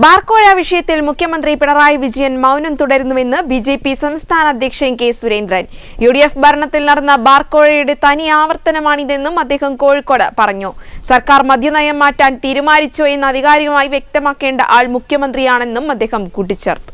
ബാർക്കോഴ വിഷയത്തിൽ മുഖ്യമന്ത്രി പിണറായി വിജയൻ മൗനം തുടരുന്നുവെന്ന് ബി ജെ പി സംസ്ഥാന അധ്യക്ഷൻ K Surendran. U D F ഭരണത്തിൽ നടന്ന ബാർക്കോഴയുടെ തനി ആവർത്തനമാണിതെന്നും അദ്ദേഹം കോഴിക്കോട് പറഞ്ഞു. സർക്കാർ മദ്യനയം മാറ്റാൻ തീരുമാനിച്ചോ എന്ന് ആധികാരികമായി വ്യക്തമാക്കേണ്ട ആൾ മുഖ്യമന്ത്രിയാണെന്നും അദ്ദേഹം കൂട്ടിച്ചേർത്തു.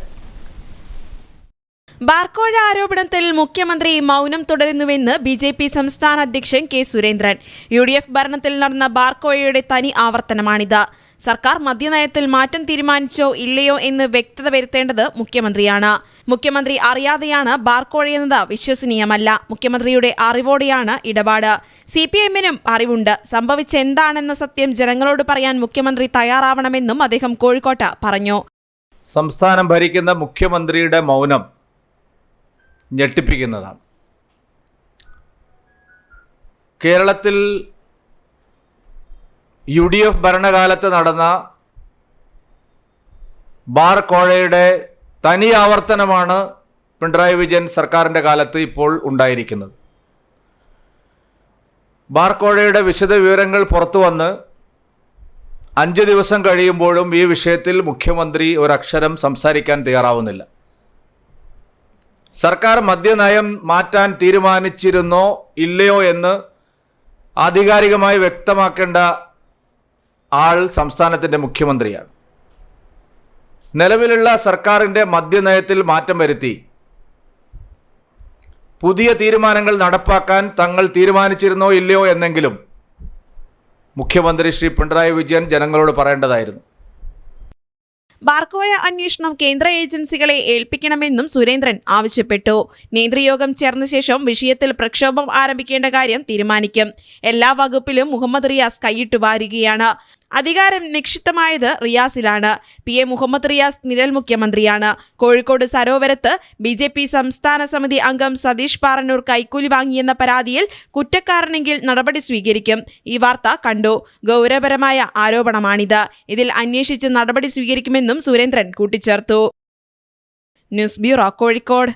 ബാർക്കോഴ ആരോപണത്തിൽ മുഖ്യമന്ത്രി മൗനം തുടരുന്നുവെന്ന് ബി ജെ പി സംസ്ഥാന അധ്യക്ഷൻ K Surendran. U D F ഭരണത്തിൽ നടന്ന ബാർക്കോഴയുടെ തനി ആവർത്തനമാണിത്. സർക്കാർ മദ്യനയത്തിൽ മാറ്റം തീരുമാനിച്ചോ ഇല്ലയോ എന്ന് വ്യക്തത വരുത്തേണ്ടത് മുഖ്യമന്ത്രിയാണ്. മുഖ്യമന്ത്രി അറിയാതെയാണ് ബാർ കോഴയുന്നത് വിശ്വസനീയമല്ല. മുഖ്യമന്ത്രിയുടെ അറിവോടെയാണ് ഇടപാട്. സി പി എമ്മിനും അറിവുണ്ട് സംഭവിച്ചെന്താണെന്ന സത്യം ജനങ്ങളോട് പറയാൻ മുഖ്യമന്ത്രി തയ്യാറാവണമെന്നും അദ്ദേഹം കോഴിക്കോട്ട് പറഞ്ഞു. സംസ്ഥാനം ഭരിക്കുന്ന മുഖ്യമന്ത്രിയുടെ മൗനം ഞെട്ടിപ്പിക്കുന്നതാണ്. കേരളത്തിൽ യു ഡി എഫ് ഭരണകാലത്ത് നടന്ന ബാർ കോഴയുടെ തനി ആവർത്തനമാണ് പിണറായി വിജയൻ സർക്കാരിന്റെ കാലത്ത് ഇപ്പോൾ ഉണ്ടായിരിക്കുന്നത്. ബാർ കോഴയുടെ വിശദ വിവരങ്ങൾ പുറത്തു വന്ന് അഞ്ച് ദിവസം കഴിയുമ്പോഴും ഈ വിഷയത്തിൽ മുഖ്യമന്ത്രി ഒരക്ഷരം സംസാരിക്കാൻ തയ്യാറാവുന്നില്ല. സർക്കാർ മദ്യനയം മാറ്റാൻ തീരുമാനിച്ചിരുന്നോ ഇല്ലയോ എന്ന് ആധികാരികമായി വ്യക്തമാക്കേണ്ട ആൾ സംസ്ഥാനത്തിന്റെ മുഖ്യമന്ത്രിയാണ്. നിലവിലുള്ള സർക്കാരിന്റെ മദ്യനയത്തിൽ മാറ്റം വരുത്തി. പുതിയ തീരുമാനങ്ങൾ നടപ്പാക്കാൻ തങ്ങൾ തീരുമാനിച്ചിരുന്നോ ഇല്ലയോ എന്നെങ്കിലും മുഖ്യമന്ത്രി ശ്രീ പിണറായി വിജയൻ ജനങ്ങളോട് പറയേണ്ടതായിരുന്നു. ബാർക്കോഴ അന്വേഷണം കേന്ദ്ര ഏജൻസികളെ ഏൽപ്പിക്കണമെന്നും സുരേന്ദ്രൻ ആവശ്യപ്പെട്ടു. നേതൃയോഗം ചേർന്ന ശേഷം വിഷയത്തിൽ പ്രക്ഷോഭം ആരംഭിക്കേണ്ട കാര്യം തീരുമാനിക്കും. എല്ലാ വകുപ്പിലും മുഹമ്മദ് റിയാസ് കൈയിട്ടു വാരുകയാണ്. അധികാരം നിക്ഷിപ്തമായത് റിയാസിലാണ്. പി. എ. മുഹമ്മദ് റിയാസ് നിഴൽ മുഖ്യമന്ത്രിയാണ്. കോഴിക്കോട് സരോവരത്ത് ബി ജെ പി സംസ്ഥാന സമിതി അംഗം സതീഷ് പാറന്നൂർ കൈക്കൂലി വാങ്ങിയെന്ന പരാതിയിൽ കുറ്റക്കാരനെങ്കിൽ നടപടി സ്വീകരിക്കും. ഈ വാർത്ത കണ്ടു. ഗൗരവപരമായ ആരോപണമാണിത്. ഇതിൽ അന്വേഷിച്ച് നടപടി സ്വീകരിക്കുമെന്നും സുരേന്ദ്രൻ കൂട്ടിച്ചേർത്തു. News bureau Kozhikode.